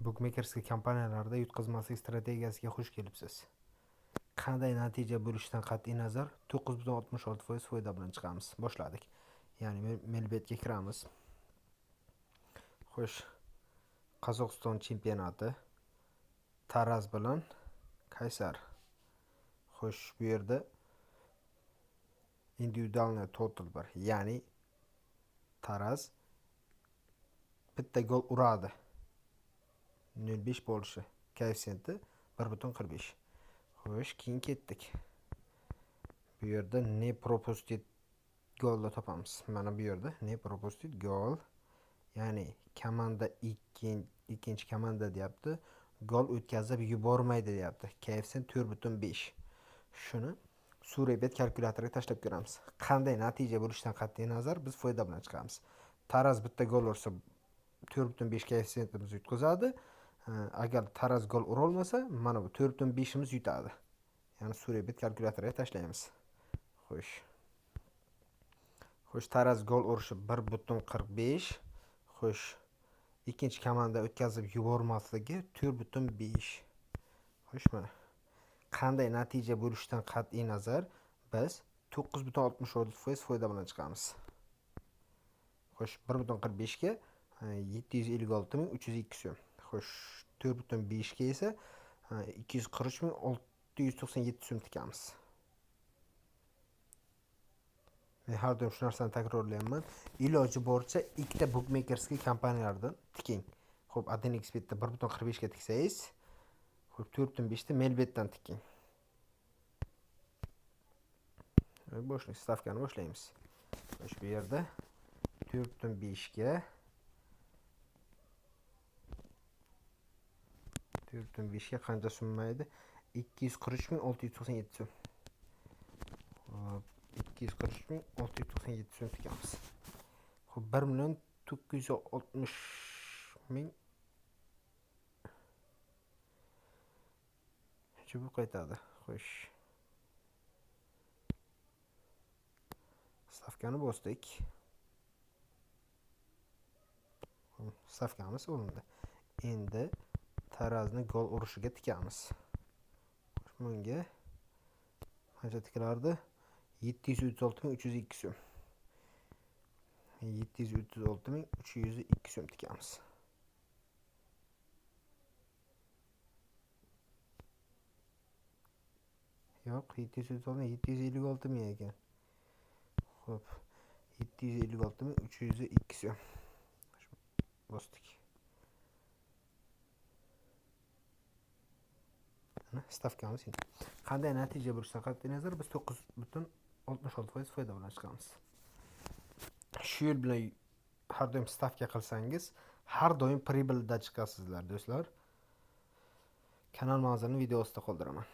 Bookmakersga kompaniyalarda yutqazmaslik strategiyasiga xush kelibsiz. Qanday natija bo'lishidan qat'iy nazar 9.66% foyda bilan chiqamiz. Boshladik. Ya'ni mel- Melbetga kiramiz. Xo'sh, Qozog'iston chempionati Taraz bilan Kaysar. Xo'sh, bu yerda individualniy total bor. Ya'ni Taraz bitta gol uradi. 0.5 bo'lishi. Koeffitsiyenti 1.45. Xo'sh, keyin ketdik. Bu yerda ne propusted golni topamiz. Mana bu yerda ne propusted gol. Ya'ni komanda ikkin- ikkinchi komanda deyapti. Gol o'tkazib yubormaydi deyapti. Koeffitsient 4.5. Shuni Suriyabet kalkulyatoriga tashlab ko'ramiz. Qanday natija bo'lishidan qat'iy nazar biz foyda bilan chiqamiz. Taraz bitta gol ursa 4.5 koeffitsiyentimiz yutqazadi. agar taraz gol urolmasa mana bu to'rtdan beshimiz yutadi. Ya'ni suriya bit kalkulyatoriga tashlaymiz. Xo'sh. Xo'sh taraz gol urishi bir butun qirq besh. Xo'sh ikkinchi komanda o'tkazib yubormasligi to'rt butun besh. Xo'sh mana. Qanday natija bo'lishidan qat'iy nazar biz to'qqiz butun oltmish olti foiz foyda bilan chiqamiz. Xo'sh bir butun qirq beshga e, yetti yuz ellik olti ming uch yuz ikki so'm. Xo'sh, 4.5 ga esa e, 243.697 so'm tikamiz. Men har doim shu narsani takrorlayapman. Iloji boricha ikkita bookmakersga kompaniyalardan tiking. Xo'p, AdNXBetda 1.45 ga tiksangiz, xo'p 4.5 ta Melbetdan tiking. Ve boshlaymiz, stavkani boshlaymiz. Xo'sh, bu yerda 4.5 ga 4.5 ga qancha so'mmaydi? 243.697 so'm. Hop, 243.697 so'm tikamiz. Xo'p, 1 million 960 ming bu qaytadi? Xo'sh. Stavkani bosdik. Hop, Stavkamiz olindi. Endi tarazni gol urishiga tikamiz. Bunga qancha tikilardi? 736.302 so'm. 736.302 so'm tikamiz. Yo'q, 736 756 ming ekan. Xo'p. 756.302 so'm. Bosdik. Mana stavkamiz endi. Qanday natija bo'lishidan qat'iy nazar biz 9.66% foyda bilan chiqamiz. Shu yo'l bilan har doim stavka qilsangiz, har doim pribelda chiqasizlar, do'stlar. Kanal manzilini video ostida qoldiraman.